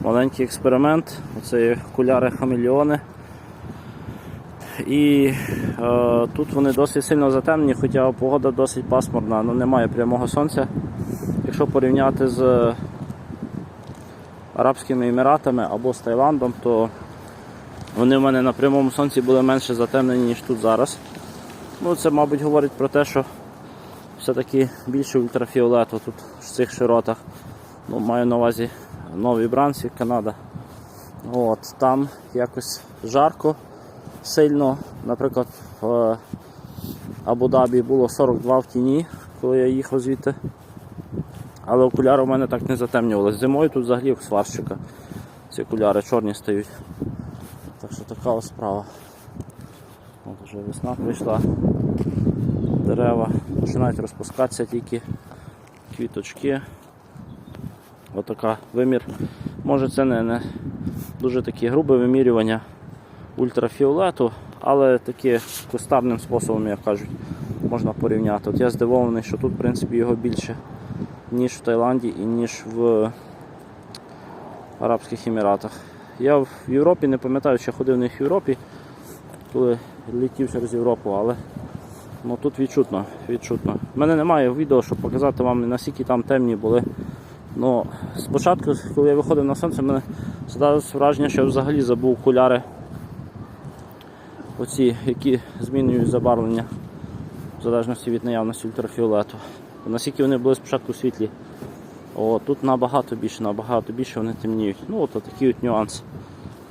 маленький експеримент. Оце окуляри хамелеони. І е, тут вони досить сильно затемнені, хоча погода досить пасмурна, ну немає прямого сонця. Якщо порівняти з Арабськими Еміратами або з Таїландом, то вони в мене на прямому сонці були менше затемнені, ніж тут зараз. Ну, Це, мабуть, говорить про те, що все-таки більше ультрафіолету тут в цих широтах. Ну, маю на увазі Новий Брансвік, Канада. От, там якось жарко, сильно. Наприклад, в Абу-Дабі було 42 в тіні, коли я їхав звідти. Але окуляри у мене так не затемнювалися. Зимою тут взагалі сварщика. Ці окуляри чорні стають. Так що така ось справа. От вже весна прийшла. Дерева починають розпускатися тільки квіточки. Отака вимір. Може це не, не дуже таке грубе вимірювання ультрафіолету, але таке кустарним способом, як кажуть, можна порівняти. От я здивований, що тут в принципі його більше, ніж в Таїланді і ніж в Арабських Еміратах. Я в Європі не пам'ятаю, чи ходив них в Європі, коли летів через Європу, але ну, тут відчутно. відчутно. У мене немає відео, щоб показати вам, наскільки там темні були. Ну, спочатку, коли я виходив на сонце, мене здалося враження, що я взагалі забув окуляри, оці, які змінюють забарвлення в залежності від наявності ультрафіолету. Наскільки вони були спочатку світлі. О, тут набагато більше, набагато більше вони темніють. Ну от такий от нюанс.